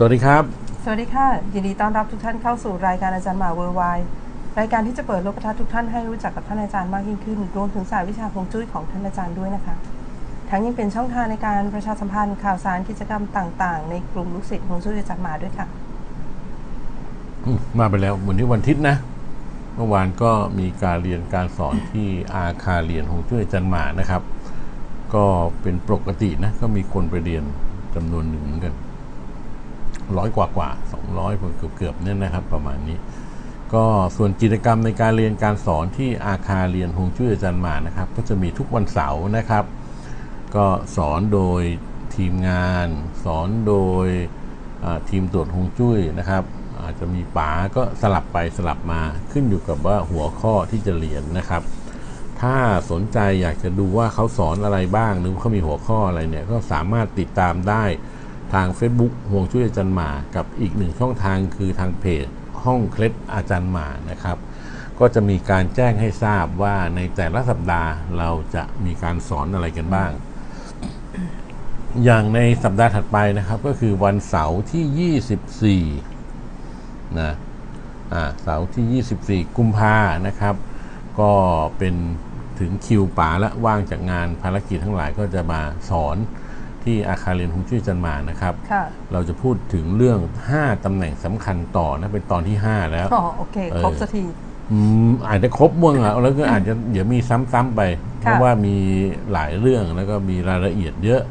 สวัสดีครับ สวัสดีค่ะ ยินดีต้อนรับทุกท่านเข้าสู่รายการอาจารย์หมาเวอร์ไวรายการที่จะเปิดโลกทัศน์ทุกท่านให้รู้จักกับท่านอาจารย์มากยิ่งขึ้น รวมถึงศาสตร์วิชาฮวงจุ้ยของท่านอาจารย์ด้วยนะคะ ทั้งยังเป็นช่องทางในการประชาสัมพันธ์ข่าวสารกิจกรรมต่างๆ ในกลุ่มลูกศิษย์ฮวงจุ้ยอาจารย์หมาด้วยค่ะอืมมาไปแล้วเหมือนที่วันอาทิตย์นะ เมื่อวานก็มีการเรียนการสอนที่อาคารเรียนของช่วยจันหมานะครับ ก็เป็นปกตินะ ก็มีคนไปเรียนจำนวนหนึ่งเหมือนกัน ร้อยกว่ากว่าสองร้อยเกือบเกือบเนี่ยนะครับ ประมาณนี้ ก็ส่วนกิจกรรมในการเรียนการสอนที่อาคารเรียนฮงจุ้ยอาจารย์หมานะครับ ก็จะมีทุกวันเสาร์นะครับ ก็สอนโดยทีมงาน สอนโดยทีมตรวจฮงจุ้ยนะครับ อาจจะมีป๋าก็สลับไปสลับมาขึ้นอยู่กับว่าหัวข้อที่จะเรียนนะครับถ้าสนใจอยากจะดูว่าเขาสอนอะไรบ้าง หรือเขามีหัวข้ออะไรเนี่ย ก็สามารถติดตามได้ ทาง Facebook ห่วงจุ้ยอาจารย์หมากับอีกหนึ่งช่องทางคือทางเพจห้องเคล็ดอาจารย์หมานะครับ ก็จะมีการแจ้งให้ทราบว่าในแต่ละสัปดาห์เราจะมีการสอนอะไรกันบ้าง อย่างในสัปดาห์ถัดไปนะครับก็คือวันเสาร์ที่ 24 นะอ่าเสาร์ที่ 24 กุมภานะครับ ก็เป็นถึงคิวป๋าและว่างจากงานภารกิจทั้งหลายก็จะมาสอน ที่อาคารเรียนฮุงจุ้ยจันหมานะครับค่ะเราจะพูดถึงเรื่อง 5 ตำแหน่งสำคัญต่อนะเป็นตอนที่ 5 แล้วอ๋อโอเคเออครบสักทีอืมอาจจะครบม่วงอะแล้วก็อาจจะเดี๋ยวมีซ้ำๆไป เพราะว่ามีหลายเรื่องแล้วก็มีรายละเอียดเยอะ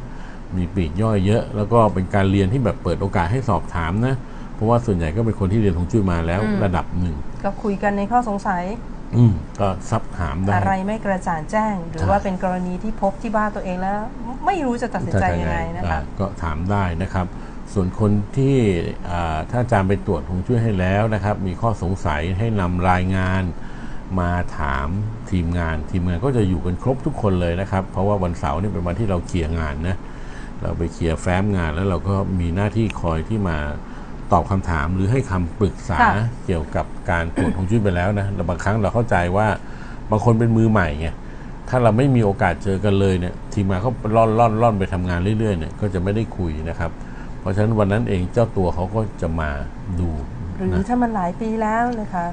มีปลีกย่อยเยอะ แล้วก็เป็นการเรียนที่แบบเปิดโอกาสให้สอบถามนะ เพราะว่าส่วนใหญ่ก็เป็นคนที่เรียนฮวงจุ้ยมาแล้วอืมระดับหนึ่งก็คุยกันในข้อสงสัย อืมก็ซับถามได้ อะไรไม่กระจ่างแจ้ง หรือใช่ว่าเป็นกรณีที่พบที่บ้านตัวเองแล้ว ไม่รู้จะตัดสินใจยังไงนะคะอ่าก็ถามได้นะครับ ส่วนคนที่อ่าถ้าอาจารย์ไปตรวจฮวงจุ้ยให้แล้วนะครับ มีข้อสงสัยให้นำรายงานมาถามทีมงาน ทีมงานก็จะอยู่กันครบทุกคนเลยนะครับ เพราะว่าวันเสาร์นี่เป็นวันที่เราเคลียร์งานนะเราไปเคลียร์แฟ้มงานแล้วเราก็มีหน้าที่คอยที่มา ตอบคำถามหรือให้คำปรึกษาค่ะเกี่ยวกับการตรวจฮวงจุ้ยไปแล้วนะแต่บางครั้งเราเข้าใจว่าบางคนเป็นมือใหม่ไงถ้าเราไม่มีโอกาสเจอกันเลยเนี่ยทีมงานเขาล่อนล่อนล่อนไปทำงานเรื่อยๆเนี่ยก็จะไม่ได้คุยนะครับ เพราะฉะนั้นวันนั้นเองเจ้าตัวเขาก็จะมาดูหรือนะถ้ามันหลายปีแล้วนะคะ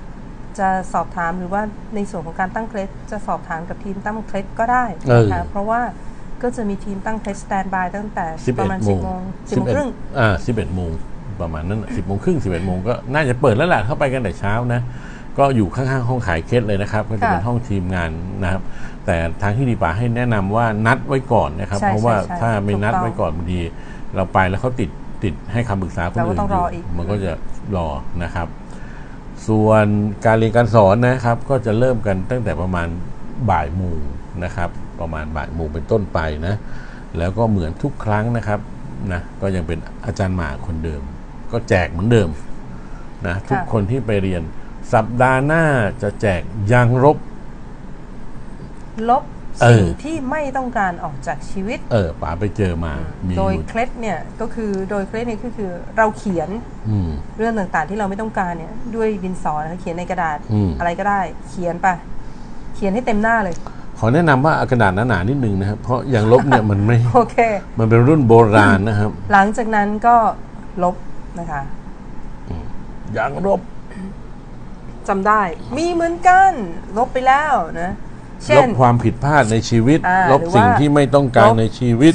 จะสอบถามหรือว่าในส่วนของการตั้งเคล็ดจะสอบถามกับทีมตั้งเคล็ดก็ได้นะคะเพราะว่าก็จะมีทีมตั้งเคล็ดสแตนบายตั้งแต่สิบปเอ็ระดมาณโมสิบงโมงสิบโมงครึ่งอ่าสิบเอ็ดโมง ประมาณนั้นสิบโมงครึ่งสิบเอ็ดโมงก็น่าจะเปิดแล้วแหละเข้าไปกันแต่เช้านะ ก็อยู่ข้างๆห้องขายเคสเลยนะครับ ก็จะเป็นค่ะห้องทีมงานนะครับ แต่ทางที่ดีป่าให้แนะนำว่านัดไว้ก่อนนะครับใช่เพราะว่าใช่ใช่ถ้าไม่นัดถูกต้องไว้ก่อนบางทีเราไปแล้วเขาติดติดให้คำปรึกษาคนเราก็อื่นต้องรออีกมันก็จะรอนะครับ ส่วนการเรียนการสอนนะครับ ก็จะเริ่มกันตั้งแต่ประมาณบ่ายโมงนะครับ ประมาณบ่ายโมงเป็นต้นไปนะ แล้วก็เหมือนทุกครั้งนะครับนะก็ยังเป็นอาจารย์หมาคนเดิม ก็แจกเหมือนเดิมนะทุกคนที่ไปเรียน สัปดาห์หน้าจะแจกยางรบลบเออ สิ่งที่ไม่ต้องการออกจากชีวิต เออป๋าไปเจอมามีอโดยยู่เคล็ดเนี่ยก็คือโดยเคล็ดเนี่ยก็คือเราเขียนอืม เรื่องต่างๆ ที่เราไม่ต้องการเนี่ย ด้วยดินสอนะคะเขียนในกระดาษอืม อะไรก็ได้ เขียนไปเขียนให้เต็มหน้าเลย ขอแนะนำว่าเอากระดาษหนาๆนิดนึงนะครับ เพราะยางลบเนี่ยมันไม่ โอเค มันเป็นรุ่นโบราณนะครับ หลังจากนั้นก็ลบ นะคะยางลบจำได้ มีเหมือนกัน ลบไปแล้วนะเช่ลนบความผิดพลาดในชีวิตอ่าลบหรือสิ่งว่าที่ไม่ต้องการลบในชีวิต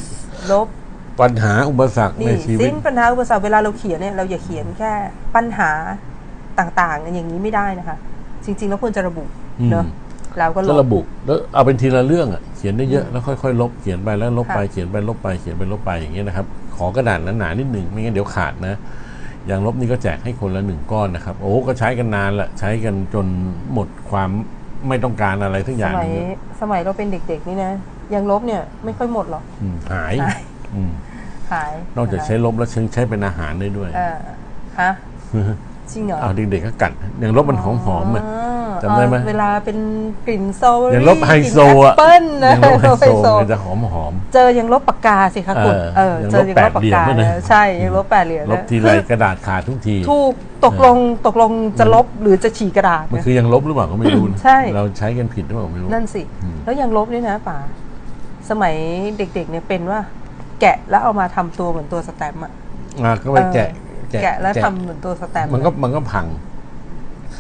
ลบปัญหาอุปสรรคในนี่ชีวิตสิ้นปัญหาอุปสรรคเวลาเราเขียนเนี่ยเราอย่าเขียนแค่ปัญหาต่างๆอย่างนี้ไม่ได้นะคะ จริง ๆ แล้วควรจะระบุอืมเนอะแล้วก็ลก็บระบุ แล้วเอาเป็นทีละเรื่องอะเขียนได้เยอะแล้วค่อยๆลบเขียนไปแล้วลบไปค่ะเขียนไปลบไปเขียนไปลบไปอย่างเงี้ยนะครับ ขอกระดาษหนาๆนิดหนึ่งไม่งั้นเดี๋ยวขาดนะอ ย่างลบนี่ก็แจกให้คนละหนึ่งก้อนนะครับ โอ้ก็ใช้กันนานละใช้กันจนหมดความไม่ต้องการอะไรทุกอสย่างมัยสมัยเราเป็นเด็กๆนี่นะยังลบเนี่ยไม่ค่อยหมดหรอกอืมหายหายอืมหายนอกจากะคะใช้ลบแล้วใช้เป็นอาหารได้ด้วย เออฮะจริงเหรอ เอาเด็กๆก็กัดอย่างลบมันหอมๆอะ จำได้ไหมเออเวลาเป็นกลิ่นโซเบอรี่อย่างลบไฮโซกลิ่นอะแอปเปิ้ลนะอย่างลบไฮโซลบมันจะหอมเจอยังลบปากกาสิคะคุณเอเอออยังเจลอบยังลบปากกาแปดเหลี่ยมด้วยนะใช่ยังลบแปดเหรียญๆลบทีไรกระดาษขาดทุกที ถูกตกลงตกลงจะลบหรือจะฉีกกระดาษมันนะคือยังลบหรือเปล่าก็ไม่รู้นะใช่เราใช้กันผิดหรือเปล่าไม่รู้นั่นสิอืมแล้วยังลบนี่นะป๋าสมัยเด็กๆเนี่ยเป็นว่า แกะแล้วเอามาทำตัวเหมือนตัวสแตมป์อะอะก็ไปแกะแกะแกะแล้วแกะทำเหมือนตัวสแตมป์มันก็มันก็พังใ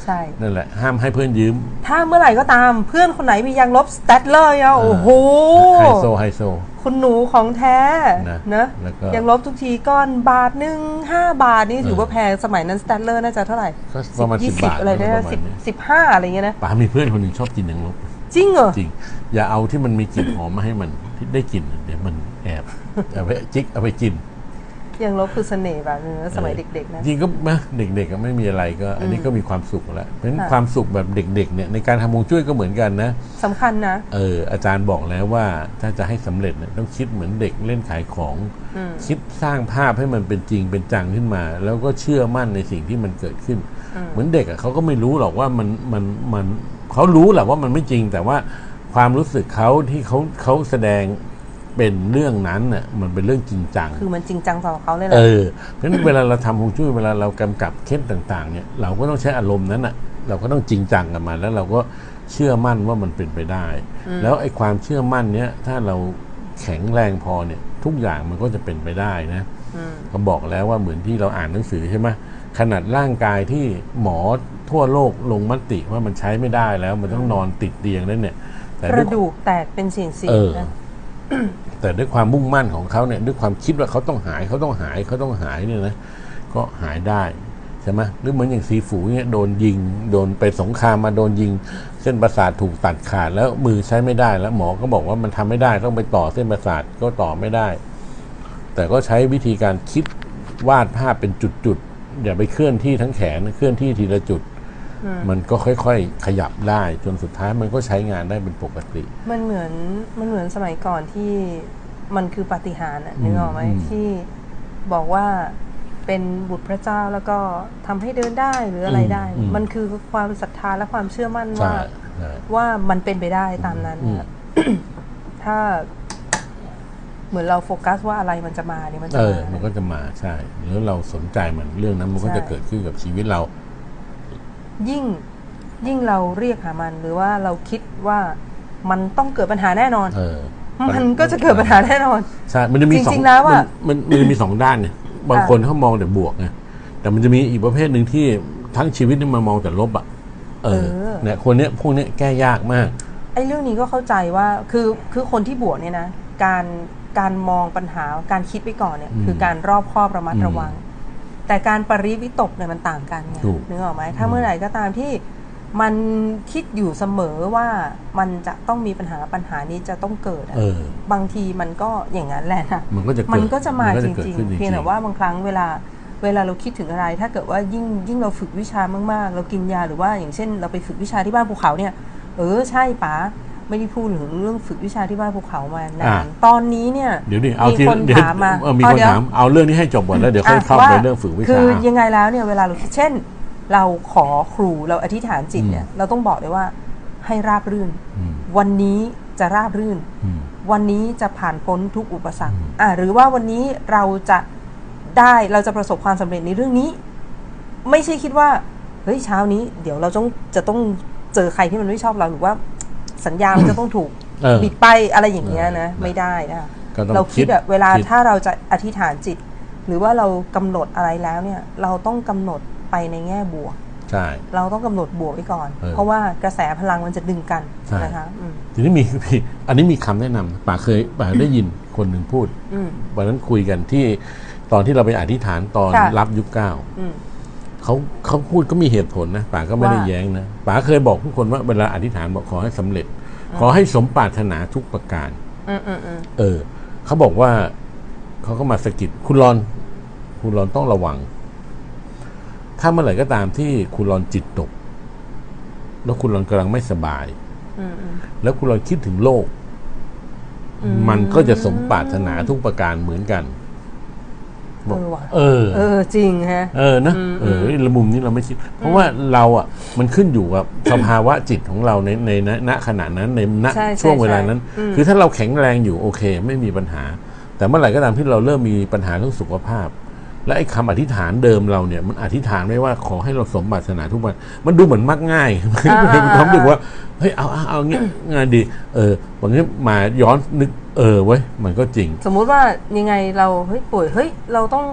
ช่ นั่นแหละ ห้ามให้เพื่อนยืม ถ้าเมื่อไหร่ก็ตามเพื่อนคนไหนมียางลบสแตทเลอร์อะโอ้โหไฮโซไฮโซ คุณหนูของแท้นะนะแล้วก็ยางลบทุกทีก้อนบาทหนึ่งห้าบาทนี่ถือว่าแพงสมัยนั้นสแตทเลอร์น่าจะเท่าไหร่ก็ประมาณยี่10บาทอะไรได้ประมาณสิบนี้สิบห้าอะไรเงี้ยนะป๋ามีเพื่อนคนหนึ่งชอบกินยางลบ จริงเหรอจริง อย่าเอาที่มันมีกลิ่นหอมมาให้มันที่ได้กลิ่นเดี๋ยวมันแอบเอาไปจิกเอาไปกิน ยางลบคือเสน่ห์แบบนึงนะสมัยเด็กๆนะจริงก็นะเด็กๆก็ไม่มีอะไรก็ อันนี้ก็มีความสุขแล้วเพราะฉะนั้นค่ะความสุขแบบเด็กๆเนี่ยในการทำฮวงจุ้ยก็เหมือนกันนะสำคัญนะเอออาจารย์บอกแล้วว่าถ้าจะให้สำเร็จเนี่ยต้องคิดเหมือนเด็กเล่นขายของอืมคิดสร้างภาพให้มันเป็นจริงเป็นจังขึ้นมา แล้วก็เชื่อมั่นในสิ่งที่มันเกิดขึ้น เหมือนเด็กอะเขาก็ไม่รู้หรอกว่ามันมันมันเขารู้แหละว่ามันไม่จริงแต่ว่าความรู้สึกเขาที่เขาเขาแสดง เป็นเรื่องนั้นน่ะมันเป็นเรื่องจริงจัง คือมันจริงจังสำหรับเขาเลยแหเอละอเพราะฉะนั้นเวลาเราทำฮวงจุ้ยเวลาเรากำกับเคล็ดต่าง ๆ เนี่ย เราก็ต้องใช้อารมณ์นั้นอะ เราก็ต้องจริงจังกับมันแล้วเราก็เชื่อมั่นว่ามันเป็นไปได้ แล้วไอ้ความเชื่อมั่นเนี้ยถ้าเราแข็งแรงพอเนี่ย ทุกอย่างมันก็จะเป็นไปได้นะอืมก็บอกแล้วว่าเหมือนที่เราอ่านหนังสือใช่ไหมขนาดร่างกายที่หมอทั่วโลกลงมติว่ามันใช้ไม่ได้แล้ว มันต้องนอนติดเตียงแล้วเนี่ยแต่กด้วยระดูกแตกเป็นสิ่งเออๆนะ แต่ด้วยความมุ่งมั่นของเขาเนี่ยด้วยความคิดว่าเขาต้องหายเขาต้องหายเขาต้องหายเนี่ยนะก็หายได้ใช่ไหมหรือเหมือนอย่างซีฟูเนี่ยโดนยิง โดนไปสงครามมาโดนยิง เส้นประสาทถูกตัดขาด แล้วมือใช้ไม่ได้แล้วหมอก็บอกว่ามันทำไม่ได้ต้องไปต่อเส้นประสาทก็ต่อไม่ได้ แต่ก็ใช้วิธีการคิดวาดภาพเป็นจุดๆอย่าไปเคลื่อนที่ทั้งแขนเคลื่อนที่ทีละจุด มันก็ค่อยๆ ขยับได้จนสุดท้ายมันก็ใช้งานได้เป็นปกติ มันเหมือนมันเหมือนสมัยก่อนที่มันคือปาฏิหาริย์อะอืมนึกออกไหมอืมที่บอกว่าเป็นบุตรพระเจ้าแล้วก็ทำให้เดินได้หรืออะไรได้อืมมันคือความศรัทธาและความเชื่อมั่นใช่ว่าใช่ว่ามันเป็นไปได้ตามนั้นอืมนะครับถ้าเหมือนเราโฟกัสว่าอะไรมันจะมาเนี่ยมันจะเออมามันก็จะมาใช่แล้วเราสนใจมันเรื่องนั้นมันก็ใช่จะเกิดขึ้นกับชีวิตเรา ยิ่งยิ่งเราเรียกหามันหรือว่าเราคิดว่ามันต้องเกิดปัญหาแน่นอน เออมันก็จะเกิดปัญหาแน่นอน ใช่มันจะมีสองจริงๆแล้วอะ มันมันมันมีสองด้านเนี่ย บางคนเขามองแต่บวกไงแต่มันจะมีอีกประเภทหนึ่งที่ทั้งชีวิตนี่มามองแต่ลบอะเออเนี่ยคนเนี้ยพวกเนี้ยแก้ยากมาก ไอ้เรื่องนี้ก็เข้าใจว่าคือคือคนที่บวชเนี่ยนะ การการมองปัญหาการคิดไว้ก่อนเนี่ยอืมคือการรอบคอบระมัดอืมระวัง แต่การปริวิตกเนี่ยมันต่างกันไงถูก นึกออกไหมถ้าเมื่อไหร่ก็ตามที่มันคิดอยู่เสมอว่ามันจะต้องมีปัญหาปัญหานี้จะต้องเกิดอะเออ บางทีมันก็อย่างนั้นแหละนะมันก็จะเกิดมันก็จะมามันก็จจะเกิดริงขึ้นๆจริง ๆ เพียงแต่ว่าบางครั้งเวลาเวลาเราคิดถึงอะไร ถ้าเกิดว่ายิ่งยิ่งเราฝึกวิชามากๆ เรากินยาหรือว่าอย่างเช่น เราไปฝึกวิชาที่บ้านภูเขาเนี่ย เออใช่ป๋า ไม่ได้พูดถึงเรื่องฝึกวิชาที่บ้านภูเขามานาอ่านตอนนี้เนี่ยเดี๋ยวดิเอามีทีคนเดี๋ยวถามมาเออมีอ๋อคนเดี๋ยวถามเอาเรื่องนี้ให้จบก่อนแล้วเดี๋ยวค่อยเข้าไปเรื่องฝึกวิคืชาอยังไงแล้วเนี่ยเวลาเราคิดเช่น เราขอครูเราอธิษฐานจิตเนี่ยเราต้องบอกเลยว่าให้ราบรื่นอืมวันนี้จะราบรื่นอืมวันนี้จะผ่านพ้นทุกอุปสรรคอ่าหรือว่าวันนี้เราจะได้เราจะประสบความสำเร็จในเรื่องนี้ ไม่ใช่คิดว่าเฮ้ยเช้านี้ เดี๋ยวเราต้องจะต้องเจอใครที่มันไม่ชอบเราหรือว่า สัญญามันจะต้องถูกเออบิดไปอะไรอย่างเงี้ยนะเออไม่ได้นะก็ต้องเราคิดคิดแบบเวลาคิด ถ้าเราจะอธิษฐานจิต หรือว่าเรากำหนดอะไรแล้วเนี่ย เราต้องกำหนดไปในแง่บวก ใช่ เราต้องกำหนดบวกไว้ก่อน เออเพราะว่ากระแสพลังมันจะดึงกันใช่ นะคะอืมทีนี้มีมีอันนี้มีคำแนะนำป่าเคยป่าได้ยินคนหนึ่งพูดอืม วันนั้นคุยกันที่ตอนที่เราไปอธิษฐานตอนค่ะ รับยุคเก้า อืม เขาเขาพูดก็มีเหตุผลนะป๋าก็ไม่ได้ว่าแย้งนะป๋าเคยบอกทุกคนว่าเวลาอธิษฐานบอกขอให้สำเร็จ ขอให้สมปรารถนาทุกประการอืมอืมอืมเออ เขาบอกว่าเขาก็มาสะกิดคุณรอน คุณรอนต้องระวัง ถ้าเมื่อไหร่ก็ตามที่คุณรอนจิตตก แล้วคุณรอนกำลังไม่สบายอืมอืมแล้วคุณรอนคิดถึงโลกอืมมันก็จะสมปรารถนาทุกประการเหมือนกัน บอกเออว่ะเออ เออจริงฮะ เออนะอืมเออละมุมนี้เราไม่คิด เพราะว่าเราอะมันขึ้นอยู่กับสภาวะจิตของเราในในณณขณะนั้นในณใช่ใช่ช่วงเวลานั้นใช่อืมคือถ้าเราแข็งแรงอยู่โอเค ไม่มีปัญหา แต่เมื่อไหร่ก็ตามที่เราเริ่มมีปัญหาเรื่องสุขภาพ และไอ้คำอธิษฐานเดิมเราเนี่ยมันอธิษฐานไว้ว่าขอให้เราสมปรารถนาทุกวัน มันดูเหมือนมักง่ายอ่ามีความรู้สึกว่าเฮ้ยเอาเอาเอางี้งานดี เออวันนี้มาย้อนนึกเออเว้ยมันก็จริง สมมุติว่ายังไงเราเฮ้ยป่วยเฮ้ยเราต้อง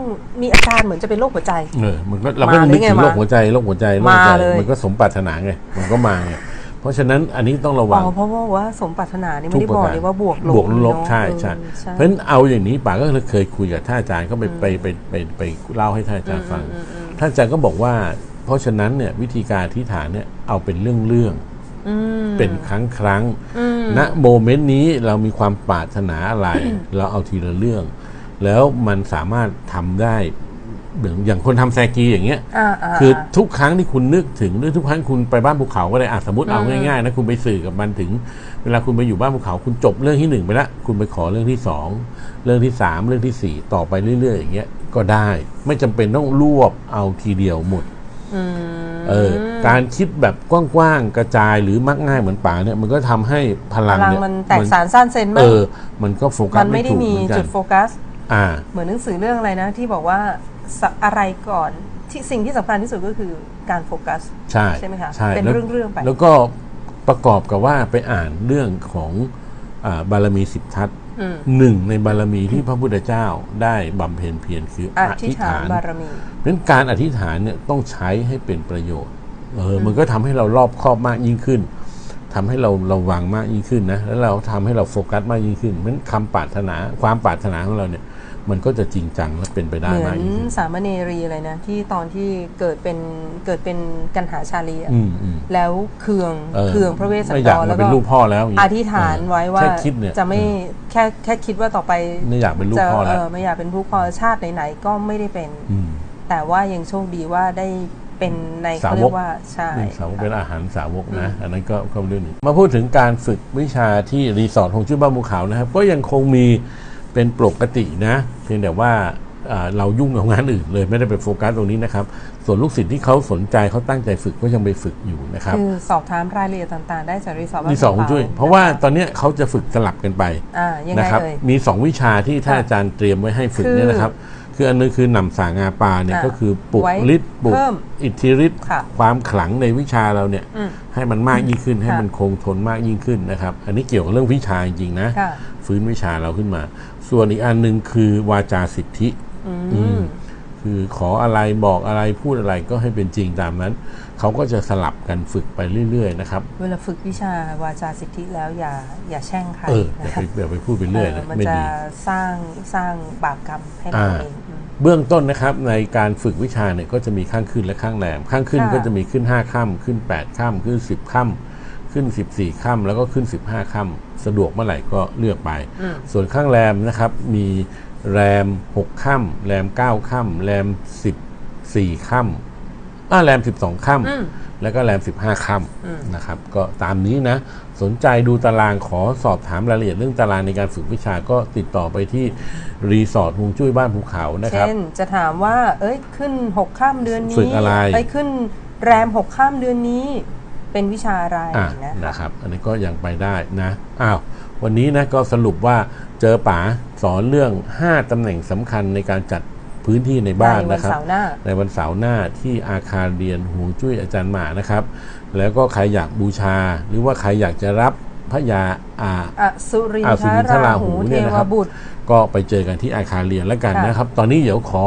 มีอาการเหมือนจะเป็นโรคหัวใจเออมันก็เราก็มานึกหรือไงถึงโรคมาหัวใจโรคหัวใจโรคหัวใจมาเลยมันก็สมปรารถนาไงมันก็มาไงเพ ราะฉะนั้นอันนี้ต้องระอ๋วังอเพราะว่าว่าสมปรารถนานี่ไม่ได้บอกเลยว่าบวกลบบวกลบเนอะใช่เออใช่ใช่เพราะฉะนั้นเอาอย่างนี้ป๋าก็เคยคุยกับท่านอาจารย์ก็ไปไปไปไปไปเล่าให้ท่านอาจารย์ฟังท่านอาจารย์ก็บอกว่า เพราะฉะนั้นเนี่ยวิธีการอธิษฐานเนี่ยเอาเป็นเรื่องเรื่องๆอืมเป็นครั้งครั้งอืมณโมเมนต์นี้เรามีความปรารถนาอะไร เราเอาทีละเรื่อง แล้วมันสามารถทำได้เหมื อนอย่างคนทำแซกีอย่างเงี้ยอ่าาคือทุกครั้งที่คุณนึกถึงหรือทุกครั้งคุณไปบ้านภูเขาก็ได้อะสมมติเอาง่ายๆนะคุณไปสื่อกับมันถึง เวลาคุณไปอยู่บ้านภูเขา คุณจบเรื่องที่หนึ่งไปแล้วคุณไปขอเรื่องที่สองเรื่องที่สามเรื่องที่สี่ต่อไปเรื่อย ๆ อย่างเงี้ยก็ได้ ไม่จำเป็นต้องรวบเอาทีเดียวหมดอืมเออการคิดแบบกว้างๆกระจายหรือมักง่ายเหมือนป่าเนี่ยมันก็ทำให้พพลังลังเนี่ยมันแตกสารสั้นเซนเอมากอมันก็โฟกัสมันไม่ไม่ได้ถูกมีเหมือนกัจุนดโฟกัส อ่า เหมือนหนังสือเรื่องอะไรนะ ที่บอกว่าสะ อะไรก่อนที่สิ่งที่สำคัญที่สุดก็คือการโฟกัสใช่ใช่ไหมคะใช่เป็นแล้วเรื่องๆไป แล้วก็ประกอบกับว่าไปอ่านเรื่องของอาบารมีสิบทัศน์อืมหนึ่งในบารมีที่พระพุทธเจ้าได้บำเพ็ญเพียรคือออธิธิษษฐาฐานนบารมีเพราะฉะนั้นการอธิษฐานเนี่ยต้องใช้ให้เป็นประโยชน์เออมันก็ทำให้เรารอบคอบมากยิ่งขึ้นทำให้เราระวังมากยิ่งขึ้นนะแล้วเราทำให้เราโฟกัสมากยิ่งขึ้นเพราะฉะนั้นคำปรารถนาความปรารถนาของเราเนี่ย มันก็จะจริงจังและเป็นไปได้เหมือมากนยิ่งขึ้นสามเณรีอะไรนะ ที่ตอนที่เกิดเป็นเกิดเป็นกันหาชาลีอะอืมอืมแล้วเคืองเออเคืองพระเวสสันไม่อดยากรมาแล้วเป็ก็นลูกพ่อแล้วย่งองี้ธิษฐานไว้ว่าแค่คิดเนี่ยจะไม่แค่แค่คิดว่าต่อไปไม่อยากเป็นลูกจะพ่อแล้วเออไม่อยากเป็นลูกพ่อชาติไหนๆก็ไม่ได้เป็นอืมแต่ว่ายังโชคดีว่าได้เป็นในสาวกเขาเรียกว่าใช่เป็นสาวกเป็นอาหารสาวกนะ อันนั้นก็ก็เรื่องหนึงมาพูดถึงการฝึกวิชาที่รีสอร์ทของชื่อบ้านภูเขานะครับ ก็ยังคงมี เป็นปกตินะ เพียงแต่ว่าอ่าเรายุ่งกับงานอื่นเลยไม่ได้ไปโฟกัสตรงนี้นะครับ ส่วนลูกศิษย์ที่เขาสนใจเขาตั้งใจฝึกก็ยังไปฝึกอยู่นะครับคือสอบถามรายละเอียดต่างๆ ได้จากรีสอร์ทบ้านรีสอร์ทของช่วยภูขเพราะว่านะคะตอนเนี้ยเขาจะฝึกสลับกันไปอ่ายังไงนะครับเอ่ยมีสองวิชาที่ท่านค่ะอาจารย์เตรียมไว้ให้ฝึกคือเนี่ยนะครับ คืออันนึงคือหนำสางาปลาเนี่ยอะก็คือปลุกไว้ฤทธิ์ปลุกเพิ่มอิทธิฤทธิ์ค่ะความขลังในวิชาเราเนี่ยอืมให้มันมากยิ่งขึ้นให้ค่ะมันคงทนมากยิ่งขึ้นนะครับ อันนี้เกี่ยวกับเรื่องวิชาจริงๆนะ ค่ะ ฟื้นวิชาเราขึ้นมา ส่วนอีกอันหนึ่งคือวาจาสิทธิ อือืมมคือขออะไรบอกอะไรพูดอะไรก็ให้เป็นจริงตามนั้น เขาก็จะสลับกันฝึกไปเรื่อยๆนะครับ เวลาฝึกวิชาวาจาสิทธิแล้วอย่าอย่าแช่งใครเอออย่านะไปคะอย่าไปพูดไปเรื่อยเอนะอมันไม่จะดี สร้างสร้างบาปกรรมให้เราอ่า เองอืม เบื้องต้นนะครับในการฝึกวิชาเนี่ยก็จะมีข้างขึ้นและข้างแรม ข้างขึ้นค่ะ ก็จะมีขึ้น 5ค่ำขึ้น 8ค่ำขึ้น 10ค่ำขึ้น 14ค่ำแล้วก็ขึ้น 15ค่ำสะดวกเมื่อไหร่ก็เลือกไป อืม ส่วนข้างแรมนะครับมีแรม 6ค่ำแรม 9ค่ำแรม 14ค่ำอ่าแรม 12ค่อืมำ แล้วก็แรม 15 ค่อืมำนะครับ ก็ตามนี้นะ สนใจดูตารางขอสอบถามรายละเอียดเรื่องตารางในการฝึกวิชาก็ติดต่อไปที่รีสอร์ทฮวงจุ้ยบ้านภูเขานะครับเช่นจะถามว่า เอ้ยขึ้นหกข้ามเดือนนี้ฝึกอะไรไปขึ้นแรมหกข้ามเดือนนี้เป็นวิชาอะไรอะนะคะนะครับ อันนี้ก็ยังไปได้นะอ้าววันนี้นะก็สรุปว่าเจอป๋าสอนเรื่อง 5ตำแหน่งสำคัญในการจัด พื้นที่ในบ้านในวันนะครับเสาร์หน้าในวันเสาร์หน้าที่อาคารเรียนหวงจุ้ยอาจารย์หมานะครับ แล้วก็ใครอยากบูชา หรือว่าใครอยากจะรับพระยาอาอสุรินอ่าสุทรินทราราหูหูเนี่เทยนะวครับบุตรก็ไปเจอกันที่อาคารเรียนแล้วกันค่ะนะครับ ตอนนี้เดี๋ยวขอ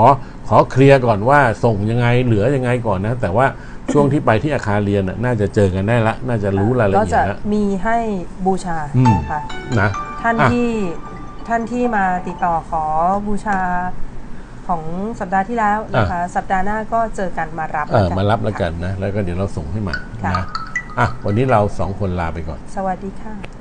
ขอเคลียร์ก่อนว่าส่งยังไงเหลือยังไงก่อนนะ แต่ว่าช่วงที่ไปที่อาคารเรียนน่ะน่าจะเจอกันได้ละ น่าจะรู้รายละก็เอียจะดแล้วมีให้บูชาอืมนะคะนะท่านอะที่ท่านที่มาติดต่อขอบูชา ของสัปดาห์ที่แล้วนะคะสัปดาห์หน้าก็เจอกันมารับเออกันมารับแล้วกันนะ แล้วก็เดี๋ยวเราส่งให้มาค่ะนะอะวันนี้เราสองคนลาไปก่อน สวัสดีค่ะ